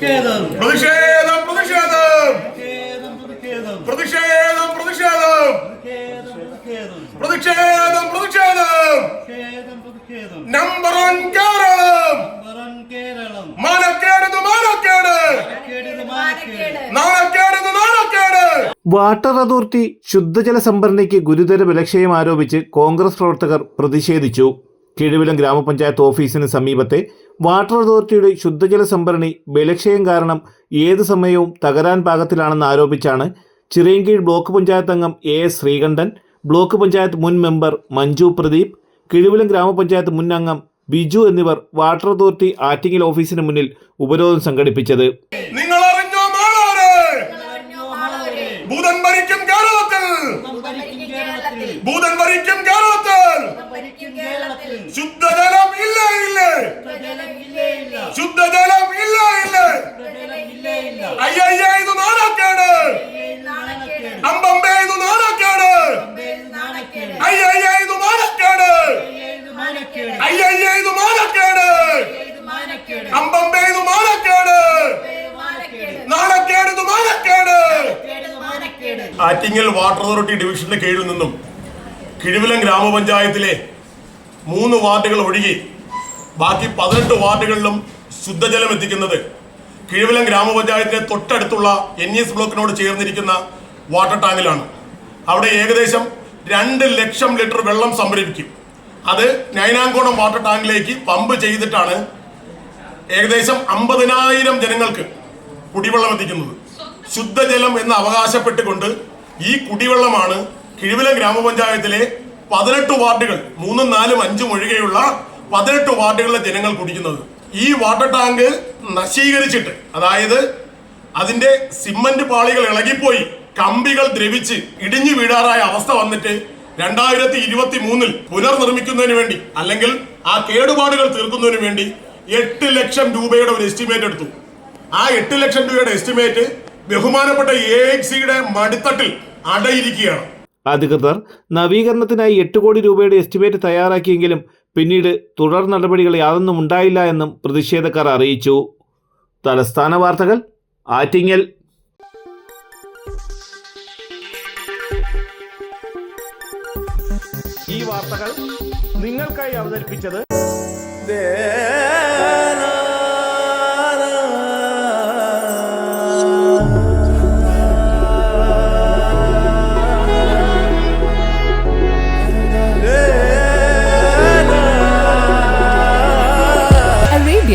പ്രതിഷേധം. പ്രതിഷേധം പ്രതിഷേധം. പ്രതിഷേധം പ്രതിഷേധം. പ്രതിഷേധം പ്രതിഷേധം. Number one Keralam. മാനക്കേടത് മാനക്കേട്. നാണക്കേടത് നാണക്കേട്. വാട്ടർ അതോറിറ്റി ശുദ്ധജല സംഭരണിക്ക് ഗുരുതര വിലക്ഷയം ആരോപിച്ച് കോൺഗ്രസ് പ്രവർത്തകർ പ്രതിഷേധിച്ചു. കിഴുവിലം ഗ്രാമപഞ്ചായത്ത് ഓഫീസിന് സമീപത്തെ വാട്ടർ അതോറിറ്റിയുടെ ശുദ്ധജല സംഭരണി ബലക്ഷയം കാരണം ഏത് സമയവും തകരാൻ പാകത്തിലാണെന്ന് ആരോപിച്ചാണ് ചിറയൻകീഴ് ബ്ലോക്ക് പഞ്ചായത്ത് അംഗം A S Sreekantan block panchayat മുൻ മെമ്പർ മഞ്ജു പ്രദീപ് കിഴുവിലം ഗ്രാമപഞ്ചായത്ത് മുൻ അംഗം ബിജു എന്നിവർ വാട്ടർ അതോറിറ്റി ആറ്റിങ്ങൽ ഓഫീസിന് മുന്നിൽ ഉപരോധം സംഘടിപ്പിച്ചത്. ആറ്റിങ്ങൽ വാട്ടർ അതോറിറ്റി ഡിവിഷന്റെ കീഴിൽ നിന്നും കിഴിവിലം ഗ്രാമപഞ്ചായത്തിലെ മൂന്ന് വാർഡുകൾ ഒഴികെ ബാക്കി പതിനെട്ട് വാർഡുകളിലും ശുദ്ധജലം എത്തിക്കുന്നത് കിഴിവിലം ഗ്രാമപഞ്ചായത്തിലെ തൊട്ടടുത്തുള്ള എൻ എസ് ബ്ലോക്കിനോട് ചേർന്നിരിക്കുന്ന വാട്ടർ ടാങ്കിലാണ്. അവിടെ ഏകദേശം രണ്ട് ലക്ഷം ലിറ്റർ വെള്ളം സംഭരിക്കും. അത് നൈനാങ്കോണം വാട്ടർ ടാങ്കിലേക്ക് പമ്പ് ചെയ്തിട്ടാണ് ഏകദേശം അമ്പതിനായിരം ജനങ്ങൾക്ക് കുടിവെള്ളം എത്തിക്കുന്നത്. ശുദ്ധജലം എന്ന് അവകാശപ്പെട്ടുകൊണ്ട് ഈ കുടിവെള്ളമാണ് കിഴിവില ഗ്രാമപഞ്ചായത്തിലെ പതിനെട്ട് വാർഡുകൾ മൂന്നും നാലും അഞ്ചും ഒഴികെയുള്ള പതിനെട്ട് വാർഡുകളിലെ ജനങ്ങൾ കുടിക്കുന്നത്. ഈ വാട്ടർ ടാങ്ക് നശീകരിച്ചിട്ട് അതായത് അതിന്റെ സിമന്റ് പാളികൾ ഇളകിപ്പോയി കമ്പികൾ ദ്രവിച്ച് ഇടിഞ്ഞു വീഴാറായ അവസ്ഥ വന്നിട്ട് രണ്ടായിരത്തി ഇരുപത്തി മൂന്നിൽ പുനർനിർമ്മിക്കുന്നതിന് വേണ്ടി അല്ലെങ്കിൽ ആ കേടുപാടുകൾ തീർക്കുന്നതിന് വേണ്ടി എട്ട് ലക്ഷം രൂപയുടെ ഒരു എസ്റ്റിമേറ്റ് എടുത്തു. ആ എട്ട് ലക്ഷം രൂപയുടെ എസ്റ്റിമേറ്റ് ബഹുമാനപ്പെട്ട എ എക്സിയുടെ മടിത്തട്ടിൽ അടയിരിക്കുകയാണ്. അധികൃതർ നവീകരണത്തിനായി എട്ട് കോടി രൂപയുടെ എസ്റ്റിമേറ്റ് തയ്യാറാക്കിയെങ്കിലും പിന്നീട് തുടർ നടപടികൾ യാതൊന്നും ഉണ്ടായില്ല എന്നും പ്രതിഷേധക്കാർ അറിയിച്ചു. തലസ്ഥാന വാർത്തകൾ ആറ്റിങ്ങൽ. ഈ വാർത്തകൾ നിങ്ങൾക്കായി അവതരിപ്പിച്ചത്